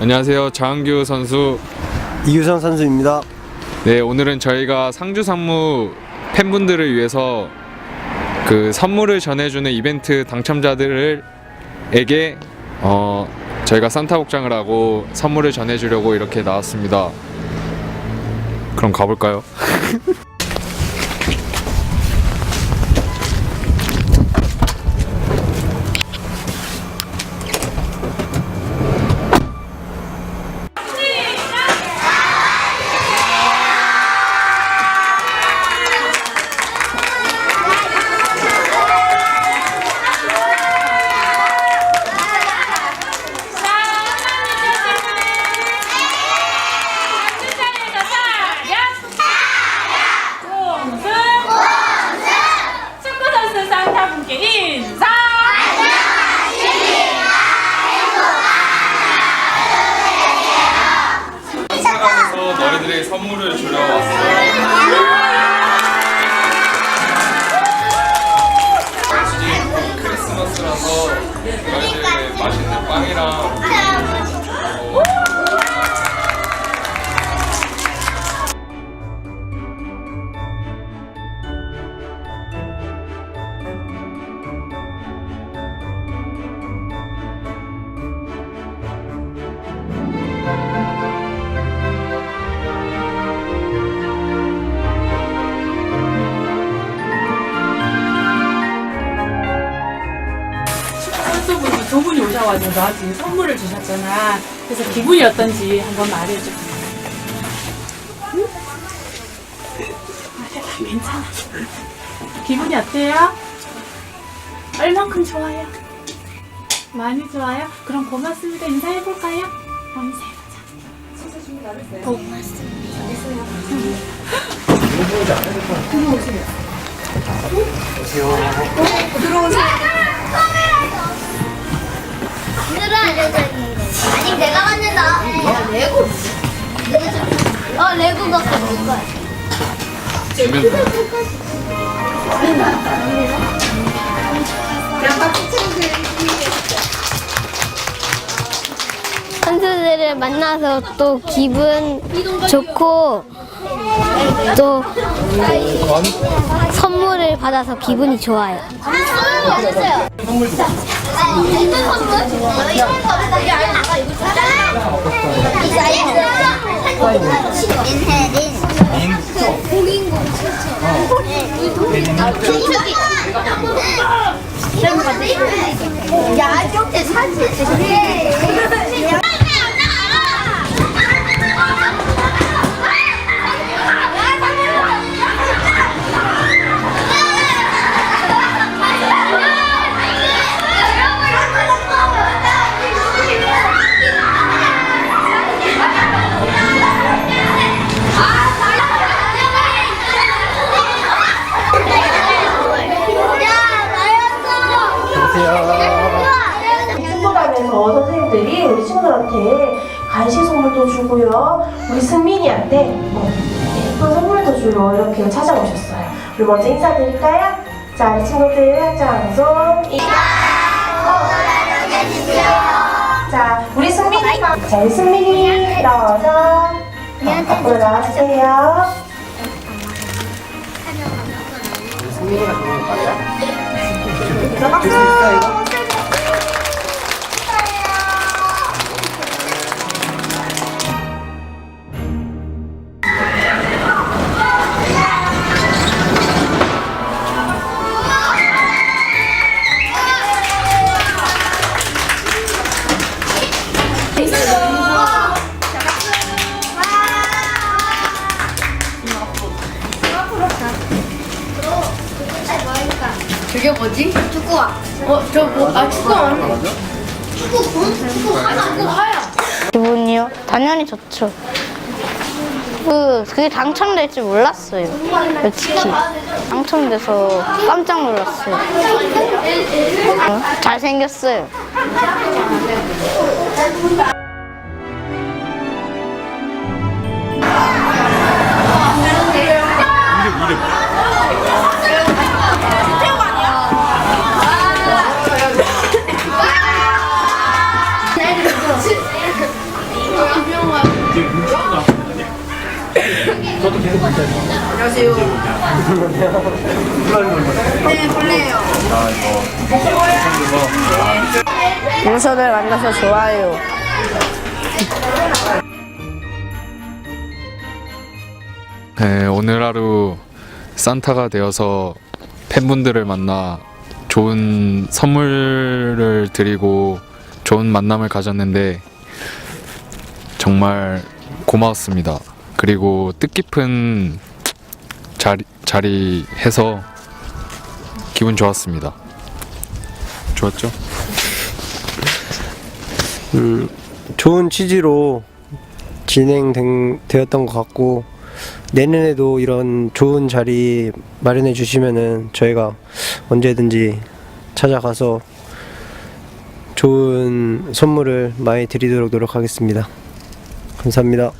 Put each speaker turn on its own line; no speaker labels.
안녕하세요. 장한규 선수.
이규성 선수입니다.
네, 오늘은 저희가 상주 상무 팬분들을 위해서 그 선물을 전해주는 이벤트 당첨자들에게 어 저희가 산타 복장을 하고 선물을 전해주려고 이렇게 나왔습니다. 그럼 가볼까요? 선물을 주려
오셔가지고 너한테 선물을 주셨잖아. 그래서 기분이 어떤지 한번 말해줘. 응? 말해봐, 괜찮아. 기분이 어때요? 얼만큼 좋아요? 많이 좋아요? 그럼 고맙습니다. 인사해볼까요? 그럼 인사해보자.
아니 내가 만든다. 레고. 어 레고 갖고 올 거야. 선수들을 만나서 또 기분 좋고 또 선물을 받아서 기분이 좋아요. 선물 주세요. 야, 쪽대 사진.
친 주고요. 우리 승민이한테 뭐 예쁜 선물도 주러 이렇게 찾아오셨어요. 우리 먼저 인사드릴까요? 자, 우리 친구들 장손 자, 우리 승민이가 자, 우리 승민이 일어서 앞으로 나와주세요.
저게 뭐지? 축구화. 어, 저 뭐, 아, 축구화. 축구 공? 축구 하나, 축구 하야.
기분이요? 당연히 좋죠. 그, 그게 당첨될 줄 몰랐어요. 솔직히. 당첨돼서 깜짝 놀랐어요. 어, 잘생겼어요. 문서들 만나서 좋아요.
네, 오늘 하루 산타가 되어서 팬분들을 만나 좋은 선물을 드리고 좋은 만남을 가졌는데 정말 고마웠습니다. 그리고 뜻깊은 자리, 자리 해서 기분 좋았습니다. 좋았죠?
음, 좋은 취지로 진행되었던 것 같고 내년에도 이런 좋은 자리 마련해 주시면은 저희가 언제든지 찾아가서 좋은 선물을 많이 드리도록 노력하겠습니다. 감사합니다.